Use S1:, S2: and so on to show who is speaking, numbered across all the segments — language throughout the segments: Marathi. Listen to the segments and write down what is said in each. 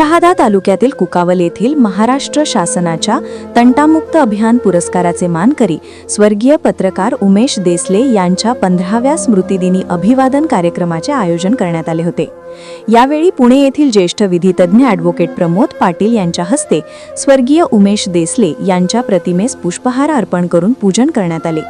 S1: शहादा तालुक्यातील कुकावल येथील महाराष्ट्र शासनाच्या तंटामुक्त अभियान पुरस्काराचे मानकरी स्वर्गीय पत्रकार उमेश देसले यांच्या पंधराव्या स्मृतिदिनी अभिवादन कार्यक्रमाचे आयोजन करण्यात आले होते. यावेळी पुणे येथील ज्येष्ठ विधितज्ञ ॲडव्होकेट प्रमोद पाटील यांच्या हस्ते स्वर्गीय उमेश देसले यांच्या प्रतिमेस पुष्पहार अर्पण करून पूजन करण्यात आले.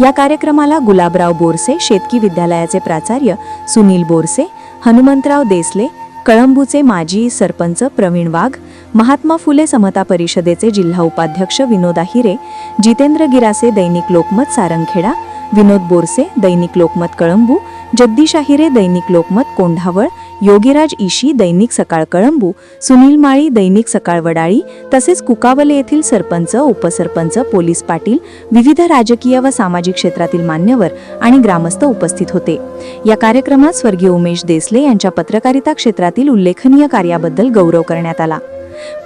S1: या कार्यक्रमाला गुलाबराव बोरसे शेतकी विद्यालयाचे प्राचार्य सुनील बोरसे हनुमंतराव देसले कळंबूचे माजी सरपंच प्रवीण वाघ महात्मा फुले समता परिषदेचे जिल्हा उपाध्यक्ष विनोद हिरे जितेंद्र गिरासे दैनिक लोकमत सारंगखेडा विनोद बोरसे दैनिक लोकमत कळंबू जगदीश आहिरे दैनिक लोकमत कोंढावळ योगीराज ईशी दैनिक सकाळ कळंबू सुनील माळी दैनिक सकाळ वडाळी तसेच कुकावले येथील सरपंच उपसरपंच पोलीस पाटील विविध राजकीय व सामाजिक क्षेत्रातील मान्यवर आणि ग्रामस्थ उपस्थित होते. या कार्यक्रमात स्वर्गीय उमेश देसले यांच्या पत्रकारिता क्षेत्रातील उल्लेखनीय कार्याबद्दल गौरव करण्यात आला.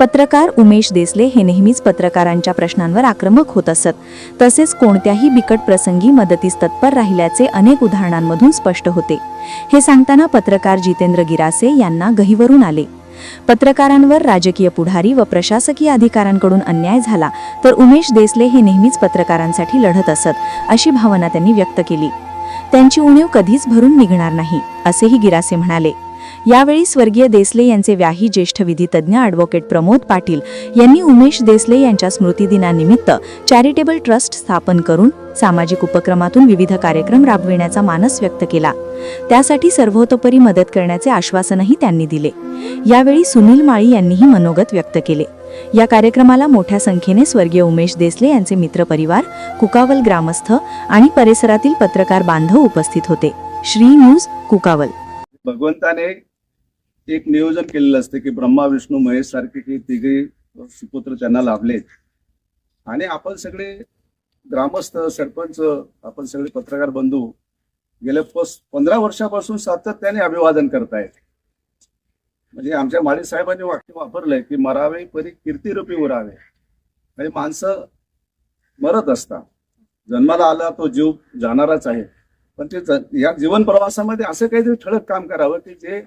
S1: पत्रकार उमेश देसले हे नेहमीच पत्रकारांच्या प्रश्नांवर आक्रमक होत असत. तसेच कोणत्याही बिकट प्रसंगी मदतीस तत्पर राहिल्याचे अनेक उदाहरणांमधून स्पष्ट होते. हे सांगताना पत्रकार जितेंद्र गिरासे यांना गहिवरून आले. पत्रकारांवर राजकीय पुढारी व प्रशासकीय अधिकाऱ्यांकडून अन्याय झाला तर उमेश देसले हे नेहमीच पत्रकारांसाठी लढत असत अशी भावना त्यांनी व्यक्त केली. त्यांची उणीव कधीच भरून निघणार नाही असेही गिरासे म्हणाले. यावेळी स्वर्गीय देसले यांचे व्याही ज्येष्ठ विधितज्ञ ॲडव्होकेट प्रमोद पाटील यांनी उमेश देसले यांच्या स्मृतिदिनानिमित्त चॅरिटेबल ट्रस्ट स्थापन करून सामाजिक उपक्रमातून विविध कार्यक्रम राबविण्याचा मानस व्यक्त केला. त्यासाठी सर्वतोपरी मदत करण्याचे आश्वासनही त्यांनी दिले. यावेळी सुनील माळी यांनीही मनोगत व्यक्त केले. या कार्यक्रमाला मोठ्या संख्येने स्वर्गीय उमेश देसले यांचे मित्रपरिवार कुकावल ग्रामस्थ आणि परिसरातील पत्रकार बांधव उपस्थित होते. श्री न्यूज कुकावल.
S2: भगवंताने एक नियोजन केलेलं असतं की ब्रह्मा विष्णू महेश सारखे हे तिघे सुपुत्र त्यांना लाभलेत आणि आपण सगळे ग्रामस्थ सरपंच आपण सगळे पत्रकार बंधू गेल्या पस पंधरा वर्षापासून सातत्याने अभिवादन करतायत. म्हणजे आमच्या माळी साहेबांनी वाक्य वापरलंय की मरावे परी कीर्तिरूपी उरावे. म्हणजे माणसं मरत असतात. जन्माला आला तो जीव जाणाराच आहे. पण ते या जीवन प्रवासामध्ये असं काहीतरी ठळक काम करावं की जे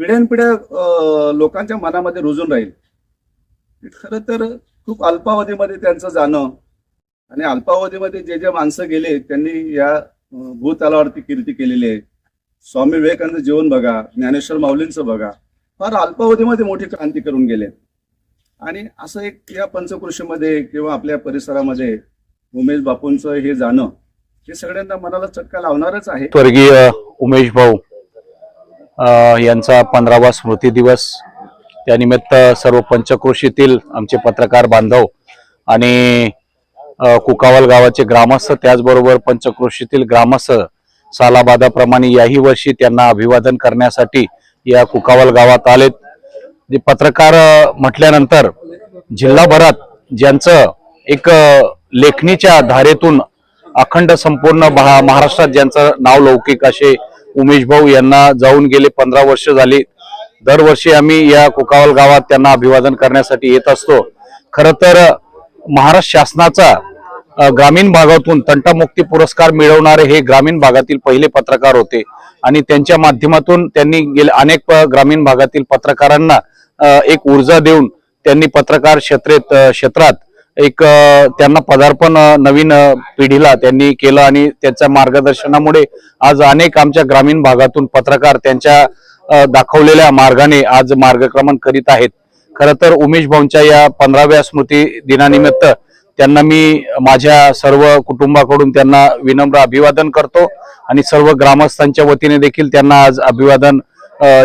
S2: पिढ्यानपिढ्या लोकांच्या मनामध्ये रुजून राहील. खरं तर खूप अल्पावधीमध्ये त्यांचं जाणं आणि अल्पावधीमध्ये जे जे माणसं गेले त्यांनी या भूतालावरती भूतलावरती कीर्ती केलेली आहे. स्वामी विवेकानंद जीवन बघा ज्ञानेश्वर माऊलींचं बघा फार अल्पावधीमध्ये मोठी क्रांती करून गेले. आणि असं एक या पंचकृषीमध्ये किंवा आपल्या परिसरामध्ये उमेश बापूंचं हे जाणं हे सगळ्यांना मनाला चटका लावणारच आहे.
S3: स्वर्गीय उमेश भाऊ. यांचा पंधरावा स्मृती दिवस. त्यानिमित्त सर्व पंचक्रोशीतील आमचे पत्रकार बांधव आणि कुकावल गावाचे ग्रामस्थ त्याचबरोबर पंचक्रोशीतील ग्रामस्थ सालाबादाप्रमाणे याही वर्षी त्यांना अभिवादन करण्यासाठी या कुकावल गावात आलेत. जे पत्रकार म्हटल्यानंतर जिल्हाभरात ज्यांचं एक लेखणीच्या धारेतून अखंड संपूर्ण महाराष्ट्रात ज्यांचं नाव लौकिक असे उमेश भाऊ यांना जाऊन गेले पंधरा वर्ष झाली. दरवर्षी आम्ही या कुकावल गावात त्यांना अभिवादन करण्यासाठी येत असतो. खर तर महाराष्ट्र शासनाचा ग्रामीण भागातून तंटामुक्ती पुरस्कार मिळवणारे हे ग्रामीण भागातील पहिले पत्रकार होते. आणि त्यांच्या माध्यमातून त्यांनी गेले अनेक प- ग्रामीण भागातील पत्रकारांना एक ऊर्जा देऊन त्यांनी पत्रकार क्षेत्रेत क्षेत्रात एक त्यांना पदार्पण नवीन पिढीला त्यांनी केलं आणि त्यांच्या मार्गदर्शनामुळे आज अनेक आमच्या ग्रामीण भागातून पत्रकार त्यांच्या दाखवलेल्या मार्गाने आज मार्गक्रमण करीत आहेत. खर तर उमेश भाऊंच्या या पंधराव्या स्मृती दिनानिमित्त त्यांना मी माझ्या सर्व कुटुंबाकडून त्यांना विनम्र अभिवादन करतो आणि सर्व ग्रामस्थांच्या वतीने देखील त्यांना आज अभिवादन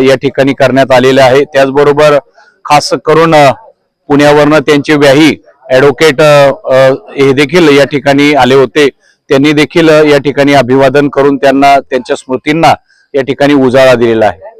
S3: या ठिकाणी करण्यात आलेले आहे. त्याचबरोबर खास करून पुण्यावरनं त्यांची व्याही ऍडव्होकेट हे देखील या ठिकाणी आले होते. त्यांनी देखील या ठिकाणी अभिवादन करून त्यांना त्यांच्या स्मृतींना या ठिकाणी उजाळा दिलेला आहे.